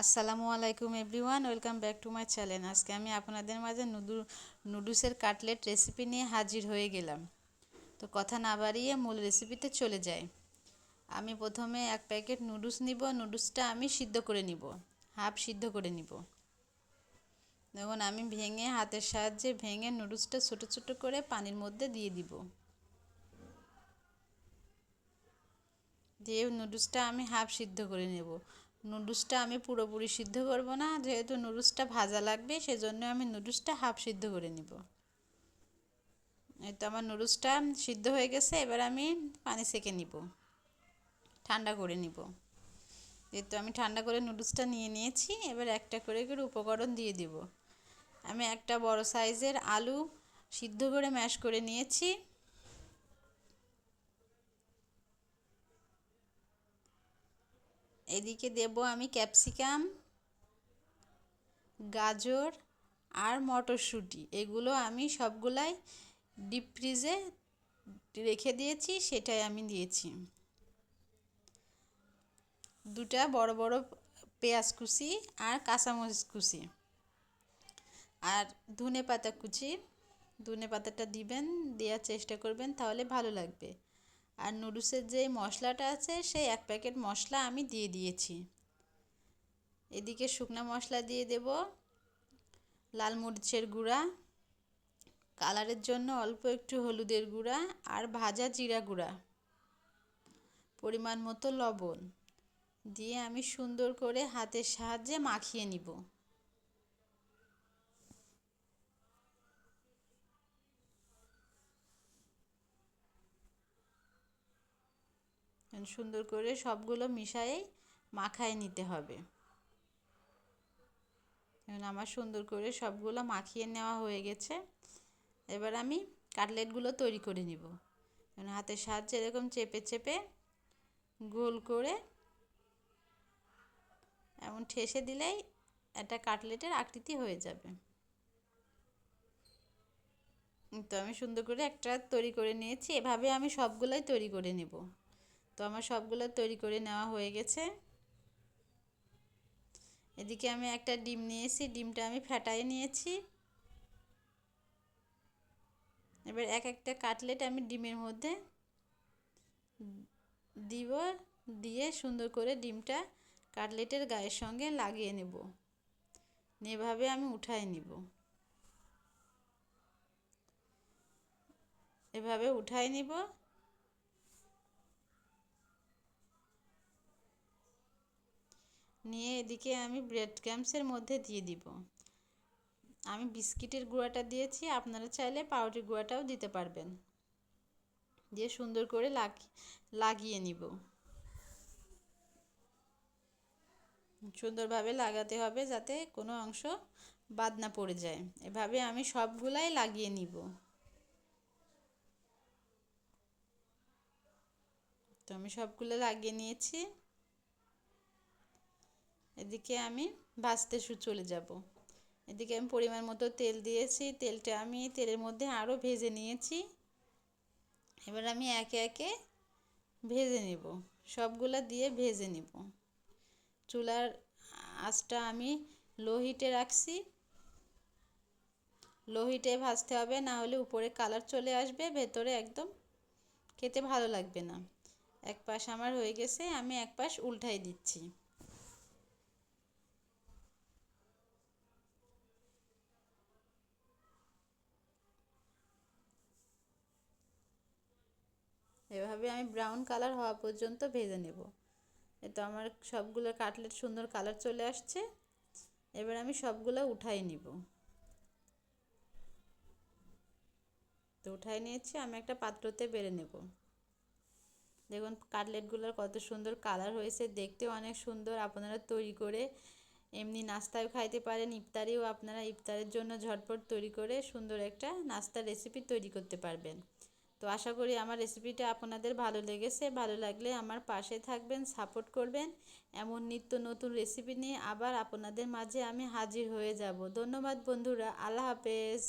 আসসালামু আলাইকুম everyone, welcome back to my channel. আজকে আমি আপনাদের মাঝে নুডু নুডলসের কাটলেট রেসিপি নিয়ে হাজির হয়ে গেলাম। তো কথা না বাড়িয়ে মূল রেসিপিতে চলে যাই। আমি প্রথমে এক প্যাকেট নুডলস নিব নুডলসটা আমি সিদ্ধ করে নিব, হাফ সিদ্ধ করে নিব। দেখুন, আমি ভেঙে, হাতের সাহায্যে ভেঙে নুডলসটা ছোটো ছোটো করে পানির মধ্যে দিয়ে দিব। দিয়ে নুডলসটা আমি হাফ সিদ্ধ করে নেব। নুডলসটা আমি পুরোপুরি সিদ্ধ করব না, যেহেতু নুডলসটা ভাজা লাগবে, সেজন্য আমি নুডলসটা হাফ সিদ্ধ করে নিব। এই তো আমার নুডলসটা সিদ্ধ হয়ে গেছে, এবার আমি পানি সেকে নিব, ঠান্ডা করে নিব। যেহেতু আমি ঠান্ডা করে নুডলসটা নিয়ে নিয়েছি, এবার একটা করে করে উপকরণ দিয়ে দিব। আমি একটা বড় সাইজের আলু সিদ্ধ করে ম্যাশ করে নিয়েছি। এদিকে দেব আমি ক্যাপসিকাম, গাজর আর মটরশুঁটি। এগুলো আমি সবগুলাই ডিপ ফ্রিজে রেখে দিয়েছি, সেটাই আমি দিয়েছি। দুটা বড় বড় পেঁয়াজ কুচি আর কাঁচামরিচ কুচি। আর ধনে পাতা কুচি ধনে পাতাটা দিবেন, দেওয়ার চেষ্টা করবেন, তাহলে ভালো লাগবে। আর নুডলসের যে মশলাটা আছে, সেই এক প্যাকেট মশলা আমি দিয়ে দিয়েছি। এদিকে শুকনো মশলা দিয়ে দেব, লাল মরিচের গুঁড়া, কালারের জন্য অল্প একটু হলুদের গুঁড়া আর ভাজা জিরা গুঁড়া, পরিমাণ মতো লবণ দিয়ে আমি সুন্দর করে হাতের সাহায্যে মাখিয়ে নিব। সুন্দর করে সবগুলো মিশাই মাখায় নিতে হবে। আমার সুন্দর করে সবগুলো মাখিয়ে নেওয়া হয়ে গেছে। এবার আমি কাটলেটগুলো তৈরি করে নিব। হাতের সাহায্যে এরকম চেপে চেপে গোল করে এমন ঠেসে দিলেই একটা কাটলেটের আকৃতি হয়ে যাবে। তো আমি সুন্দর করে একটা তৈরি করে নিয়েছি। এভাবে আমি সবগুলোই তৈরি করে নেব। তো আমার সবগুলো তৈরি করে নেওয়া হয়ে গেছে। এদিকে আমি একটা ডিম নিয়েছি, ডিমটা আমি ফেটাই নিয়েছি। এবার এক একটা কাটলেট আমি ডিমের মধ্যে দিব, দিয়ে সুন্দর করে ডিমটা কাটলেটের গায়ের সঙ্গে লাগিয়ে নেব। এভাবে আমি উঠাই নিব। এভাবে উঠাই নিব। নিয়ে এদিকে আমি ব্রেড ক্যাম্পসের মধ্যে দিয়ে দিব। আমি বিস্কিটের গুঁড়াটা দিয়েছি, আপনারা চাইলে পাউরুটির গুঁড়াটাও দিতে পারবেন। দিয়ে সুন্দর করে লাগিয়ে নিব। সুন্দরভাবে লাগাতে হবে যাতে কোনো অংশ বাদ না পড়ে যায়। এভাবে আমি সবগুলাই লাগিয়ে নিব। তো আমি সবগুলো লাগিয়ে নিয়েছি। এদিকে আমি ভাজতে চলে যাব। এদিকে আমি পরিমাণ মতো তেল দিয়েছি, তেলটা আমি তেলের মধ্যে আরও ভেজে নিয়েছি। এবার আমি একে একে ভেজে নেব। সবগুলা দিয়ে ভেজে নেব। চুলার আঁচটা আমি লো হিটে রাখছি। লো হিটে ভাজতে হবে, না হলে উপরে কালার চলে আসবে, ভেতরে একদম খেতে ভালো লাগবে না। এক পাশ আমার হয়ে গেছে, আমি এক পাশ উল্টাই দিচ্ছি। এভাবে আমি ব্রাউন কালার হওয়া পর্যন্ত ভেজে নেব। তো আমার সবগুলো কাটলেট সুন্দর কালার চলে আসছে। এবার আমি সবগুলো উঠাই নিব। তো উঠাই নিয়েছি, আমি একটা পাত্রতে বেড়ে নেব। দেখুন কাটলেটগুলোর কত সুন্দর কালার হয়েছে দেখতেও অনেক সুন্দর। আপনারা তৈরি করে এমনি নাস্তাও খাইতে পারেন, ইফতারিও আপনারা ইফতারের জন্য ঝটপট তৈরি করে সুন্দর একটা নাস্তার রেসিপি তৈরি করতে পারবেন। তো আশা করি আমার রেসিপিটা আপনাদের ভালো লেগেছে। ভালো লাগলে আমার পাশে থাকবেন সাপোর্ট করবেন। এমন নিত্য নতুন রেসিপি নিয়ে আবার আপনাদের মাঝে আমি হাজির হয়ে যাব। ধন্যবাদ বন্ধুরা, আল্লাহ হাফেজ।